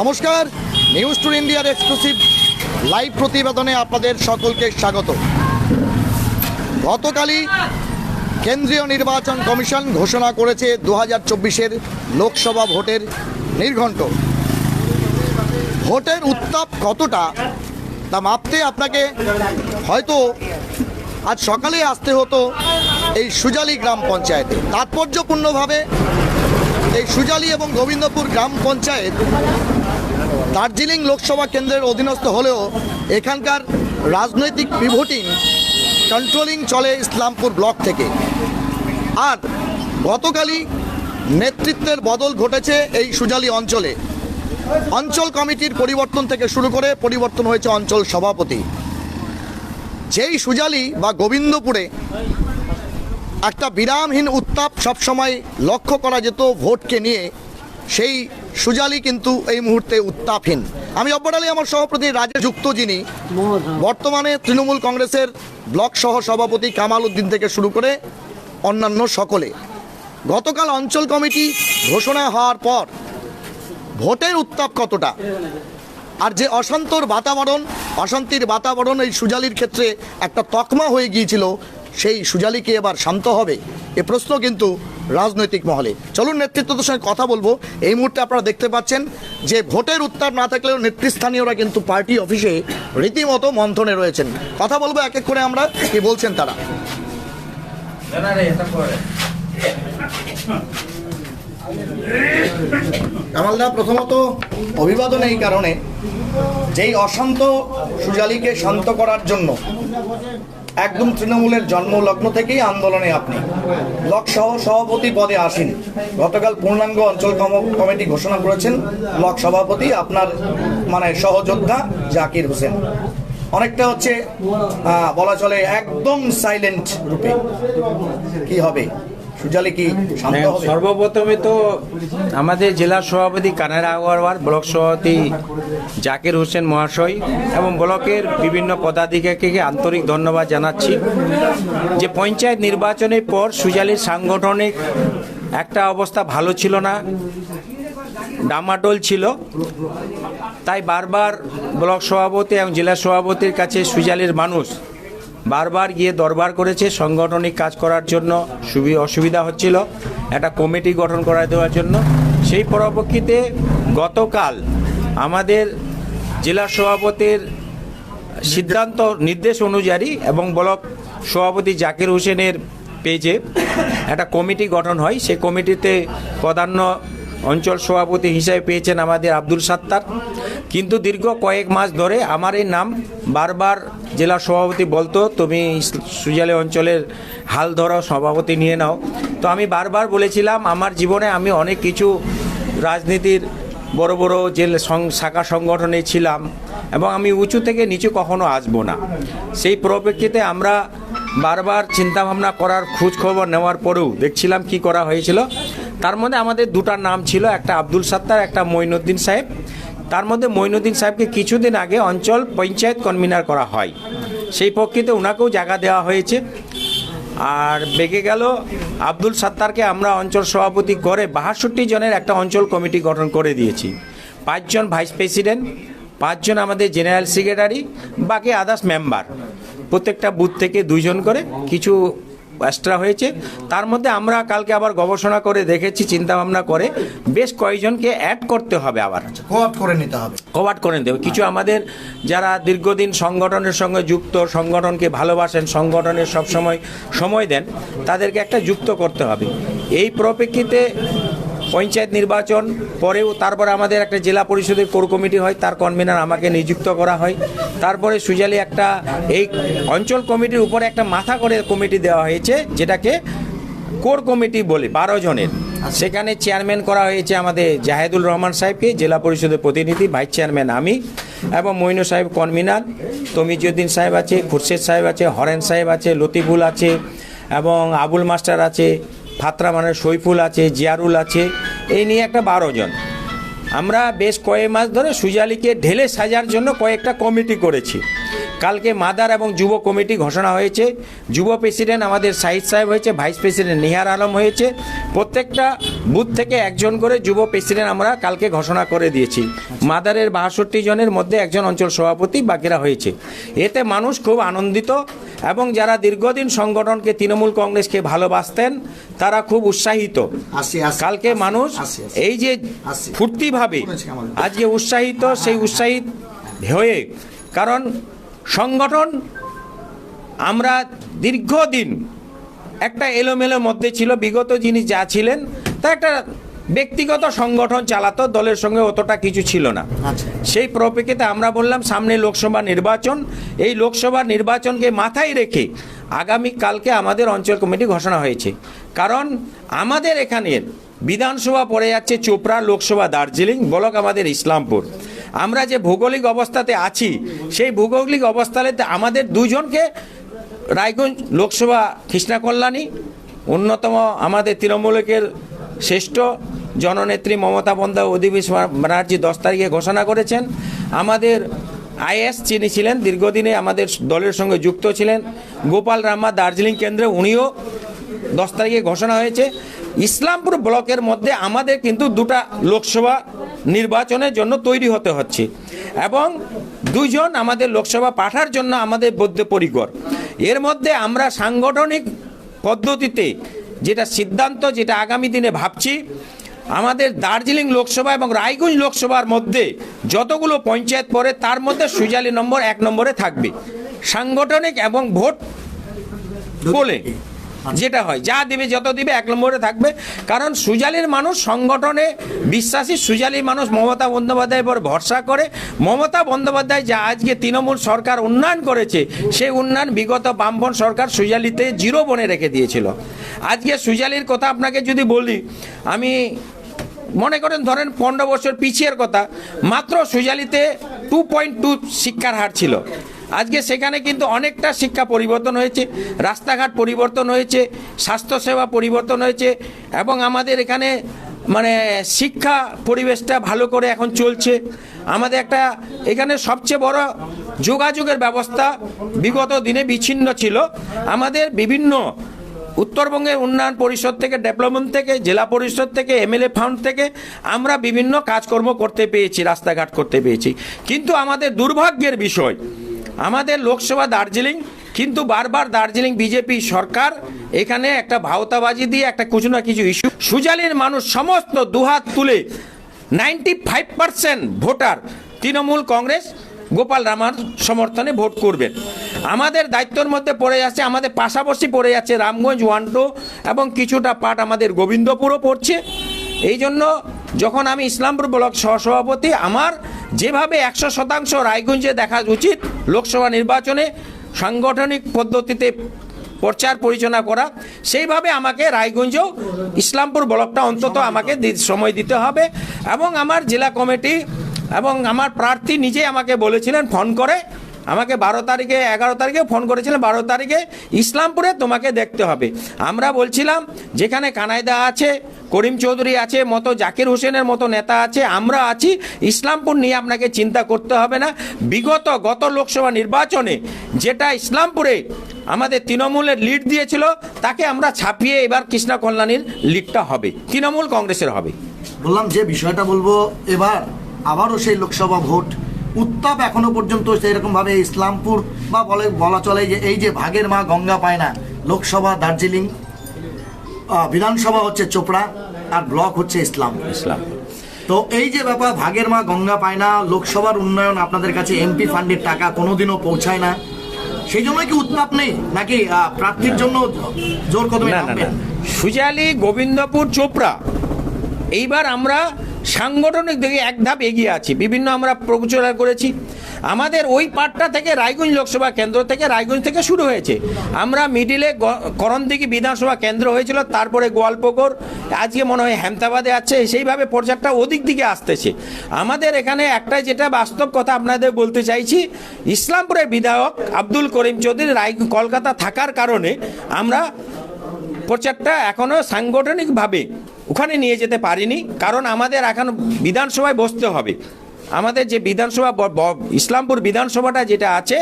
নমস্কার, news to ইন্ডিয়ার exclusive live প্রতিবেদনে আপনাদের সকলকে স্বাগত। গতকালই কেন্দ্রীয় নির্বাচন কমিশন ঘোষণা করেছে দু হাজার লোকসভা ভোটের নির্ঘণ্ট। ভোটের উত্তাপ কতটা, তা মাপতে আপনাকে হয়তো আজ সকালে আসতে হতো এই সুজালি গ্রাম পঞ্চায়েতে। তাৎপর্যপূর্ণভাবে এই সুজালি এবং গোবিন্দপুর গ্রাম পঞ্চায়েত দার্জিলিং লোকসভা কেন্দ্রের অধীনস্থ হলেও এখানকার রাজনৈতিক পিভটিং কন্ট্রোলিং চলে ইসলামপুর ব্লক থেকে। আর গতকালই নেতৃত্বের বদল ঘটেছে এই সুজালি অঞ্চলে। অঞ্চল কমিটির পরিবর্তন থেকে শুরু করে পরিবর্তন হয়েছে অঞ্চল সভাপতি। যেই সুজালি বা গোবিন্দপুরে একটা বিরামহীন উত্তাপ সবসময় লক্ষ্য করা যেত ভোটকে নিয়ে। সেই সুজালি কিন্তু এই মুহূর্তে উত্তাপহীন। আমি অব্বরালি আমার সহপ্রতি রাজে যুক্ত যিনি বর্তমানে তৃণমূল কংগ্রেসের ব্লক সহ সভাপতি কামাল উদ্দিন থেকে শুরু করে অন্যান্য সকলে। গতকাল অঞ্চল কমিটি ঘোষণা হওয়ার পর ভোটের উত্তাপ কতটা? আর যে অশান্তর বাতাবরণ অশান্তির বাতাবরণ এই সুজালির ক্ষেত্রে একটা তকমা হয়ে গিয়েছিল সেই সুজালিকে এবার শান্ত হবে? এ প্রশ্ন কিন্তু রাজনৈতিক মহলে। চলুন নেতৃত্বদের সঙ্গে কথা বলব। এই মুহূর্তে আপনারা দেখতে পাচ্ছেন যে ভোটের উত্তাপ না থাকলেও নেতৃস্থানীয়রা কিন্তু পার্টি অফিসে রীতিমতো মন্থনে রয়েছেন। কথা বলব এক এক করে আমরা, কি বলছেন তারা? কামালদা প্রথমত অভিবাদন এই কারণে, যেই অশান্ত সুজালিকে শান্ত করার জন্য একদম তৃণমূলের জন্মলগ্ন থেকেই আন্দোলনে আপনি ব্লক সহ সভাপতি পদে আসেন। গতকাল পূর্ণাঙ্গ অঞ্চল কম- কমিটি ঘোষণা করেছেন ব্লক সভাপতি আপনার মানে সহযোদ্ধা জাকির হোসেন। অনেকটা হচ্ছে বলা চলে একদম সাইলেন্ট রূপে। কি হবে? সুজালি কি শান্ত হ্যাঁ, সর্বপ্রথমে তো আমাদের জেলা সভাপতি কানাডা আগরওয়াল ব্লক সভাপতি জাকির হোসেন মহাশয় এবং ব্লকের বিভিন্ন পদাধিকারীকে আন্তরিক ধন্যবাদ জানাচ্ছি যে পঞ্চায়েত নির্বাচনের পর সুজালির সাংগঠনিক একটা অবস্থা ভালো ছিল না ডামাডোল ছিল। তাই বারবার ব্লক সভাপতি এবং জেলা সভাপতির কাছে সুজালির মানুষ বারবার গিয়ে দরবার করেছে, সাংগঠনিক কাজ করার জন্য সুবি অসুবিধা হচ্ছিল, একটা কমিটি গঠন করা দেওয়ার জন্য। সেই পরিপ্রেক্ষিতে গতকাল আমাদের জেলা সভাপতির সিদ্ধান্ত, নির্দেশ অনুযায়ী এবং ব্লক সভাপতি জাকির হোসেনের পেজে একটা কমিটি গঠন হয়। সেই কমিটিতে প্রাধান্য অঞ্চল সভাপতি হিসাবে পেয়েছেন আমাদের আব্দুল সাত্তার। কিন্তু দীর্ঘ কয়েক মাস ধরে আমার এই নাম বারবার জেলা সভাপতি বলতো, তুমি সুজালে অঞ্চলের হাল ধরো, সভাপতি নিয়ে নাও। তো আমি বারবার বলেছিলাম, আমার জীবনে আমি অনেক কিছু রাজনীতির বড় বড় সং- শাখা সংগঠনে ছিলাম এবং আমি উঁচু থেকে নিচু কখনো আসব না। সেই পরিপ্রেক্ষিতে আমরা বারবার চিন্তাভাবনা করার খোঁজখবর নেওয়ার পরেও দেখছিলাম কি করা হয়েছিল। তার মধ্যে আমাদের দুটা নাম ছিল, একটা আব্দুল সাত্তার, একটা মঈনুদ্দিন সাহেব। তার মধ্যে মঈনুদ্দিন সাহেবকে কিছুদিন আগে অঞ্চল পঞ্চায়েত কনভিনার করা হয়। সেই পক্ষেতে ওনাকেও জায়গা দেওয়া হয়েছে। আর বেগে গেল, আব্দুল সাত্তারকে আমরা অঞ্চল সভাপতি করে বাহাষট্টি জনের একটা অঞ্চল কমিটি গঠন করে দিয়েছি। পাঁচজন ভাইস প্রেসিডেন্ট, পাঁচজন আমাদের জেনারেল সেক্রেটারি, বাকি আদার্স মেম্বার। প্রত্যেকটা বুথ থেকে দুইজন করে কিছু এক্সট্রা হয়েছে। তার মধ্যে আমরা কালকে আবার গবেষণা করে দেখেছি চিন্তা ভাবনা করে বেশ কয়েকজনকে অ্যাড করতে হবে আবার। কভার করে নিতে হবে। কভার করে নিতে হবে। কিছু আমাদের যারা দীর্ঘদিন সংগঠনের সঙ্গে যুক্ত সংগঠনকে ভালোবাসেন সংগঠনের সব সময় সময় দেন তাদেরকে একটা যুক্ত করতে হবে। এই পরিপ্রেক্ষিতে পঞ্চায়েত নির্বাচন পরেও তারপরে আমাদের একটা জেলা পরিষদের কোর কমিটি হয়, তার কনভেনার আমাকে নিযুক্ত করা হয়। তারপরে সুজালি একটা এই অঞ্চল কমিটির উপরে একটা মাথা করে কমিটি দেওয়া হয়েছে, যেটাকে কোর কমিটি বলে, বারো জনের। সেখানে চেয়ারম্যান করা হয়েছে আমাদের জাহেদুল রহমান সাহেবকে, জেলা পরিষদের প্রতিনিধি ভাইস চেয়ারম্যান আমি এবং মইনু সাহেব কনভিনার তমিজুদ্দিন সাহেব আছে, খুরশেদ সাহেব আছে, হরেন সাহেব আছে, লতিফুল আছে এবং আবুল মাস্টার আছে। ফাতরা মানে সৈফুল আছে, জিয়ারুল আছে, এই নিয়ে একটা বারো জন। আমরা বেশ কয়েক মাস ধরে সুজালিকে ঢেলে সাজার জন্য কয়েকটা কমিটি করেছি। কালকে মাদার এবং যুব কমিটি ঘোষণা হয়েছে। যুব প্রেসিডেন্ট আমাদের সাহিদ সাহেব হয়েছে ভাইস প্রেসিডেন্ট নিহার আলম হয়েছে। প্রত্যেকটা বুথ থেকে একজন করে যুব প্রেসিডেন্ট আমরা কালকে ঘোষণা করে দিয়েছি। মাদারের বাষট্টি জনের মধ্যে একজন অঞ্চল সভাপতি বাকিরা হয়েছে। এতে মানুষ খুব আনন্দিত এবং যারা দীর্ঘদিন সংগঠনকে তৃণমূল কংগ্রেসকে ভালোবাসতেন তারা খুব উৎসাহিত। কালকে মানুষ। এই যে ফুর্তিভাবে। আজকে উৎসাহিত সেই উৎসাহিত হয়ে কারণ সংগঠন আমরা দীর্ঘদিন একটা এলোমেলোর মধ্যে ছিল বিগত যিনি যা ছিলেন তা একটা ব্যক্তিগত সংগঠন চালাতো দলের সঙ্গে অতটা কিছু ছিল না। আচ্ছা। সেই প্রপেক্ষিতে আমরা বললাম সামনে লোকসভা নির্বাচন এই লোকসভা নির্বাচনকে মাথায় রেখে আগামী কালকে আমাদের অঞ্চল কমিটি ঘোষণা হয়েছে। কারণ আমাদের এখানের বিধানসভা পড়ে যাচ্ছে চোপড়া লোকসভা দার্জিলিং, ব্লক আমাদের ইসলামপুর। আমরা যে ভৌগোলিক অবস্থাতে আছি, সেই ভৌগোলিক অবস্থাতে আমাদের দুজনকে রায়গঞ্জ লোকসভা কৃষ্ণা কল্যাণী অন্যতম আমাদের তৃণমূলকের শ্রেষ্ঠ জননেত্রী মমতা বন্দ্যোপাধ্যায় অধিবেশ ব্যানার্জি দশ তারিখে ঘোষণা করেছেন। আমাদের আইএস যিনি ছিলেন, দীর্ঘদিনে আমাদের দলের সঙ্গে যুক্ত ছিলেন। গোপাল রামা দার্জিলিং কেন্দ্রে, উনিও দশ তারিখে ঘোষণা হয়েছে। ইসলামপুর ব্লকের মধ্যে আমাদের কিন্তু দুটা লোকসভা নির্বাচনের জন্য তৈরি হতে হচ্ছে। এবং দুজন আমাদের লোকসভা পাঠার জন্য আমাদের বদ্ধপরিকর এর মধ্যে আমরা সাংগঠনিক পদ্ধতিতে যেটা সিদ্ধান্ত, যেটা আগামী দিনে ভাবছি, আমাদের দার্জিলিং লোকসভা এবং রায়গঞ্জ লোকসভার মধ্যে যতগুলো পঞ্চায়েত পড়ে, তার মধ্যে সুজালি নম্বর এক নম্বরে থাকবে। সাংগঠনিক এবং ভোট বলে যেটা হয়, যা দিবে, যত দিবে, এক নম্বরে থাকবে। কারণ সুজালির মানুষ সংগঠনে বিশ্বাসী, সুজালির মানুষ মমতা বন্দ্যোপাধ্যায়ের উপর ভরসা করে। মমতা বন্দ্যোপাধ্যায় যা আজকে তৃণমূল সরকার উন্নয়ন করেছে, সেই উন্নয়ন বিগত বামপন সরকার সুজালিতে জিরো বনে রেখে দিয়েছিল। আজকে সুজালির কথা আপনাকে যদি বলি, আমি মনে করেন ধরেন পনেরো বছর পিছিয়ের কথা, মাত্র সুজালিতে টু পয়েন্ট টু শিক্ষার হার ছিল। আজকে সেখানে কিন্তু অনেকটা শিক্ষা পরিবর্তন হয়েছে, রাস্তাঘাট পরিবর্তন হয়েছে, স্বাস্থ্যসেবা পরিবর্তন হয়েছে এবং আমাদের এখানে মানে শিক্ষা পরিবেশটা ভালো করে এখন চলছে। আমাদের একটা এখানে সবচেয়ে বড় যোগাযোগের ব্যবস্থা বিগত দিনে বিচ্ছিন্ন ছিল। আমাদের বিভিন্ন উত্তরবঙ্গের উন্নয়ন পরিষদ থেকে, ডেভেলপমেন্ট থেকে, জেলা পরিষদ থেকে, এমএলএ ফান্ড থেকে আমরা বিভিন্ন কাজকর্ম করতে পেয়েছি, রাস্তাঘাট করতে পেয়েছি। কিন্তু আমাদের দুর্ভাগ্যের বিষয় আমাদের লোকসভা দার্জিলিং, কিন্তু বারবার দার্জিলিং বিজেপি সরকার এখানে একটা ভাওতাবাজি দিয়ে একটা কিছু না কিছু ইস্যু সুজালির মানুষ সমস্ত দুহাত তুলে ninety five percent voter Trinamool Congress, Gopal রামার সমর্থনে ভোট করবেন আমাদের দায়িত্বের মধ্যে পড়ে যাচ্ছে, আমাদের পাশাপাশি পড়ে যাচ্ছে রামগঞ্জ ওয়ান টু এবং কিছুটা পার্ট আমাদের গোবিন্দপুরও পড়ছে। এই জন্য যখন আমি ইসলামপুর ব্লক সহসভাপতি, আমার যেভাবে একশো শতাংশ রায়গঞ্জে দেখা উচিত লোকসভা নির্বাচনে সাংগঠনিক পদ্ধতিতে প্রচার পরিচালনা করা, সেইভাবে আমাকে রায়গঞ্জেও ইসলামপুর ব্লকটা অন্তত আমাকে সময় দিতে হবে এবং আমার জেলা কমিটি এবং আমার প্রার্থী নিজে আমাকে বলেছিলেন, ফোন করে আমাকে বারো তারিখে, এগারো তারিখে ফোন করেছিলেন, বারো তারিখে ইসলামপুরে তোমাকে দেখতে হবে। আমরা বলছিলাম, যেখানে কানাইদা আছে, করিম চৌধুরী আছে, মতো জাকির হোসেনের মতো নেতা আছে, আমরা আছি, ইসলামপুর নিয়ে আপনাকে চিন্তা করতে হবে না। বিগত গত লোকসভা নির্বাচনে যেটা ইসলামপুরে আমাদের তৃণমূলের লিড দিয়েছিল, তাকে আমরা ছাপিয়ে এবার কৃষ্ণা কল্যাণীর লিডটা হবে, তৃণমূল কংগ্রেসের হবে। বললাম যে বিষয়টা বলব এবার, আবারও সেই লোকসভা ভোট উত্তাপ এখনও পর্যন্ত সেরকম ভাবে ইসলামপুর বা বলে বলা চলে যে এই যে ভাগের মা গঙ্গা পায় না লোকসভা দার্জিলিং বিধানসভা হচ্ছে চোপড়া আর ব্লক হচ্ছে ইসলাম ইসলাম তো এই যে ব্যাপার ভাগের মা গঙ্গা পায় না লোকসভার উন্নয়ন আপনাদের কাছে এমপি ফান্ডের টাকা কোনোদিনও পৌঁছায় না সেই জন্য কি উত্তাপ নেই? নাকি প্রার্থীর জন্য জোর কদমে? সুজালি গোবিন্দপুর চোপড়া। এইবার আমরা সাংগঠনিক দিকে এক ধাপ এগিয়ে আছি। বিভিন্ন আমরা প্রচার করেছি। আমাদের ওই পার্টটা থেকে রায়গঞ্জ লোকসভা কেন্দ্র থেকে রায়গঞ্জ থেকে শুরু হয়েছে। আমরা মিডিলে করণদিঘি বিধানসভা কেন্দ্র হয়েছিল, তারপরে গোয়ালপুকুর আজকে মনে হয় হেমতাবাদে আছে, সেইভাবে প্রচারটা ওদিক দিকে আসতেছে। আমাদের এখানে একটাই যেটা বাস্তব কথা আপনাদের বলতে চাইছি, ইসলামপুরের বিধায়ক আব্দুল করিম চৌধুরী রায় কলকাতা থাকার কারণে আমরা প্রচারটা এখনও সাংগঠনিকভাবে ওখানে নিয়ে যেতে পারিনি, কারণ আমাদের এখন বিধানসভায় বসতে হবে। আমাদের যে বিধানসভা ইসলামপুর বিধানসভাটা যেটা আছে,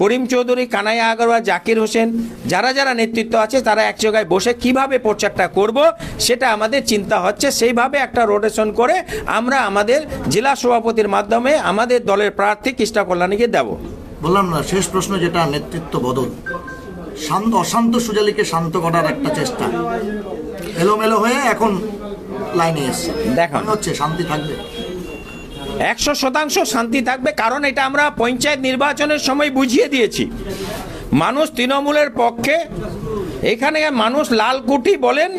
করিম চৌধুরী, কানাইয়া আগরওয়াল, জাকির হোসেন, যারা যারা নেতৃত্ব আছে, তারা এক জায়গায় বসে কীভাবে প্রচারটা করব, সেটা আমাদের চিন্তা হচ্ছে। সেইভাবে একটা রোটেশন করে আমরা আমাদের জেলা সভাপতির মাধ্যমে আমাদের দলের প্রার্থী কৃষ্ণা কল্যাণীকে দেব। বললাম না, শেষ প্রশ্ন যেটা, নেতৃত্ব বদল। শান্ত অশান্ত সুজালিকে শান্ত করার একটা চেষ্টা। এলোমেলো হয়ে এখন লাইনে এসছে। দেখান। মনে হচ্ছে শান্তি থাকবে। একশো শতাংশ শান্তি থাকবে কারণ এটা আমরা পঞ্চায়েত নির্বাচনের সময় বুঝিয়ে দিয়েছি। মানুষ তৃণমূলের পক্ষে এখানে মানুষ লালকুঠি বলেন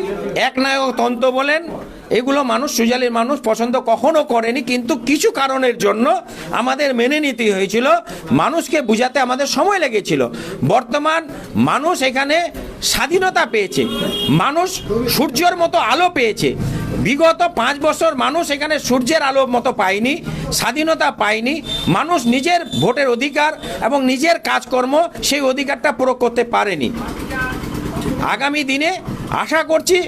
একনায়ক তন্ত্র বলেন এগুলো মানুষ, সুজালির মানুষ পছন্দ কখনো করেনি, কিন্তু কিছু কারণের জন্য আমাদের মেনে নিতে হয়েছিল। মানুষকে বুঝাতে আমাদের সময় লেগেছিল। বর্তমান মানুষ এখানে স্বাধীনতা পেয়েছে। মানুষ সূর্যের মতো আলো পেয়েছে। বিগত পাঁচ বছর মানুষ এখানে সূর্যের আলো মতো পায়নি, স্বাধীনতা পায়নি। মানুষ নিজের ভোটের অধিকার এবং নিজের কাজকর্ম সেই অধিকারটা প্রয়োগ করতে পারেনি। আগামী দিনে আশা করছি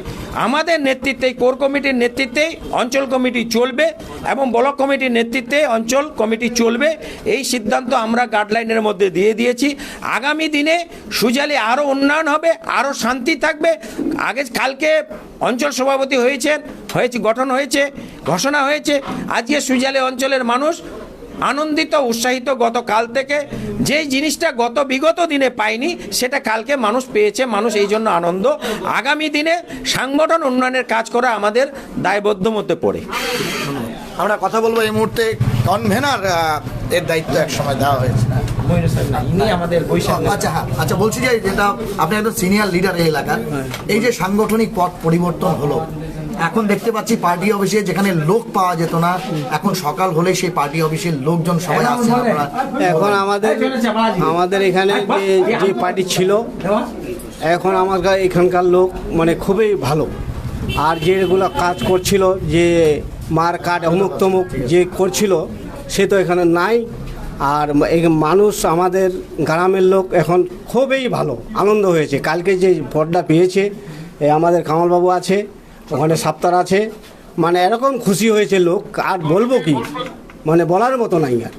আমাদের নেতৃত্বে, কোর কমিটির নেতৃত্বে অঞ্চল কমিটি চলবে এবং ব্লক কমিটির নেতৃত্বে অঞ্চল কমিটি চলবে। এই সিদ্ধান্ত আমরা গাইডলাইনের মধ্যে দিয়ে দিয়েছি। আগামী দিনে সুজালি আরও উন্নয়ন হবে আরও শান্তি থাকবে। আগে কালকে অঞ্চল সভাপতি হয়েছেন, হয়েছে, গঠন হয়েছে, ঘোষণা হয়েছে। আজকে সুজালি অঞ্চলের মানুষ আনন্দিত উৎসাহিত গতকাল থেকে। যেই জিনিসটা গত বিগত দিনে পায়নি সেটা কালকে মানুষ পেয়েছে মানুষ এই জন্য আনন্দ। আগামী দিনে সাংগঠন উন্নয়নের কাজ করা আমাদের দায়বদ্ধ মধ্যে পড়ে। আমরা কথা বলব এই মুহূর্তে। কনভেনার এর দায়িত্ব এক সময় দেওয়া হয়েছে। আমাদের আচ্ছা হ্যাঁ আচ্ছা বলছি যে যেটা আপনি একজন সিনিয়র লিডার এই এলাকার। এই যে সাংগঠনিক পথ পরিবর্তন হলো এখন দেখতে পাচ্ছি পার্টি অফিসে যেখানে লোক পাওয়া যেত না এখন সকাল হলে সেই পার্টি অফিসের লোকজন সবাই আসছে আপনারা। এখন আমাদের আমাদের এখানে যে যে পার্টি ছিল এখন আমার এখানকার লোক মানে খুবই ভালো। আর যেগুলো কাজ করছিল যে মার কাট অমুক তমুক যে করছিল সে তো এখানে নাই। আর এই মানুষ আমাদের গ্রামের লোক এখন খুবই ভালো আনন্দ হয়েছে। কালকে যে ভোটটা পেয়েছে এ আমাদের কামালবাবু আছে। ওখানে সাপ্তার আছে। মানে এরকম খুশি হয়েছে লোক আর বলব কি? মানে বলার মতো নাই আর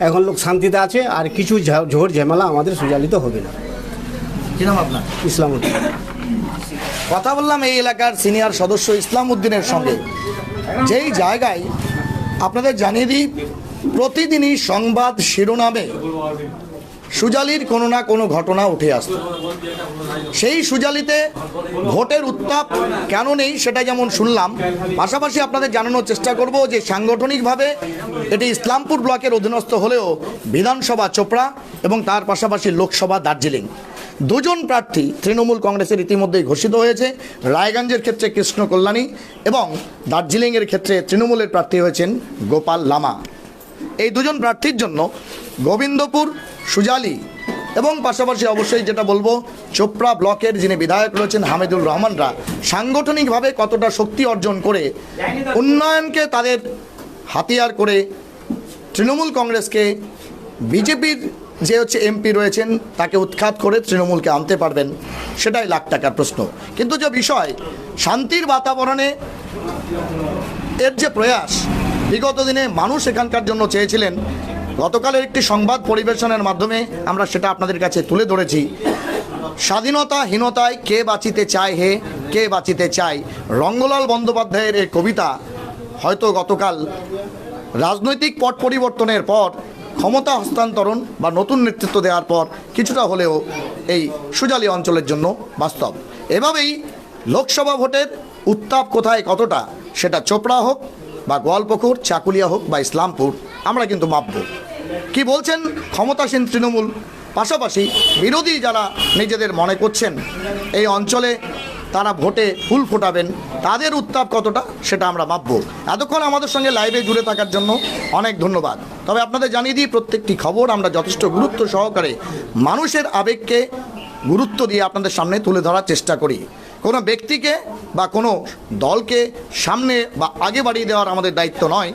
এখন লোক শান্তিতে আছে আর কিছু ঝা- ঝোড় ঝামেলা আমাদের সুচালিত হবে না। নাম আপনার? ইসলাম উদ্দিন। কথা বললাম এই এলাকার সিনিয়র সদস্য ইসলাম উদ্দিনের সঙ্গে। যেই জায়গায় আপনাদের জানিয়ে দিই প্রতিদিনই সংবাদ শিরোনামে সুজালির কোনো না কোনো ঘটনা উঠে আসত সেই সুজালিতে ভোটের উত্তাপ কেন নেই সেটা যেমন শুনলাম, পাশাপাশি আপনাদের জানানোর চেষ্টা করব যে সাংগঠনিকভাবে এটি ইসলামপুর ব্লকের অধীনস্থ হলেও বিধানসভা চোপড়া এবং তার পাশাপাশি লোকসভা দার্জিলিং। দুজন প্রার্থী তৃণমূল কংগ্রেসের ইতিমধ্যেই ঘোষিত হয়েছে, রায়গঞ্জের ক্ষেত্রে কৃষ্ণ কল্যাণী এবং দার্জিলিংয়ের ক্ষেত্রে তৃণমূলের প্রার্থী হয়েছেন গোপাল লামা। এই দুজন প্রার্থীর জন্য গোবিন্দপুর, সুজালি এবং পাশাপাশি অবশ্যই যেটা বলব, চোপড়া ব্লকের যিনি বিধায়ক রয়েছেন হামিদুল রহমানরা সাংগঠনিকভাবে কতটা শক্তি অর্জন করে উন্নয়নকে তাদের হাতিয়ার করে তৃণমূল কংগ্রেসকে, বিজেপির যে হচ্ছে এমপি রয়েছেন, তাকে উৎখাত করে তৃণমূলকে আনতে পারবেন, সেটাই লাখ টাকার প্রশ্ন। কিন্তু যে বিষয়, শান্তির বাতাবরণে এর যে প্রয়াস বিগত দিনে মানুষ এখানকার জন্য চেয়েছিলেন, গতকালের একটি সংবাদ পরিবেশনের মাধ্যমে আমরা সেটা আপনাদের কাছে তুলে ধরেছি। স্বাধীনতাহীনতায় কে বাঁচিতে চায় হে, কে বাঁচিতে চায়? রঙ্গলাল বন্দ্যোপাধ্যায়ের এই কবিতা হয়তো গতকাল রাজনৈতিক পট পরিবর্তনের পর, ক্ষমতা হস্তান্তরণ বা নতুন নেতৃত্ব দেওয়ার পর কিছুটা হলেও এই সুজালি অঞ্চলের জন্য বাস্তব। এভাবেই লোকসভা ভোটের উত্তাপ কোথায় কতটা, সেটা চোপড়া হোক বা গোয়ালপুকুর, চাকুলিয়া হোক বা ইসলামপুর, আমরা কিন্তু মাপব। কি বলছেন? ক্ষমতাসীন তৃণমূল। পাশাপাশি বিরোধী যারা নিজেদের মনে করছেন, এই অঞ্চলে তারা ভোটে ফুল ফোটাবেন, তাদের উত্তাপ কতটা সেটা আমরা মাপব। এতক্ষণ আমাদের সঙ্গে লাইভে জুড়ে থাকার জন্য অনেক ধন্যবাদ। তবে আপনাদের জানিয়ে দিই, প্রত্যেকটি খবর আমরা যথেষ্ট গুরুত্ব সহকারে মানুষের আবেগকে গুরুত্ব দিয়ে আপনাদের সামনে তুলে ধরার চেষ্টা করি। কোনো ব্যক্তিকে বা কোনো দলকে সামনে বা আগে বাড়িয়ে দেওয়ার আমাদের দায়িত্ব নয়,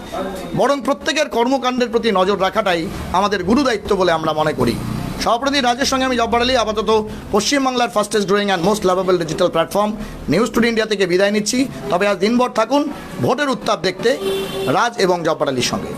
বরং প্রত্যেকের কর্মকাণ্ডের প্রতি নজর রাখাটাই আমাদের গুরু দায়িত্ব বলে আমরা মনে করি। সভাপতি রাজের সঙ্গে আমি জব্বার আলী আপাতত পশ্চিমবাংলার fastest growing and most lovable digital platform news today India থেকে বিদায় নিচ্ছি। তবে আজ দিনভর থাকুন, ভোটের উত্তাপ দেখতে রাজ এবং জব্বার আলীর সঙ্গে।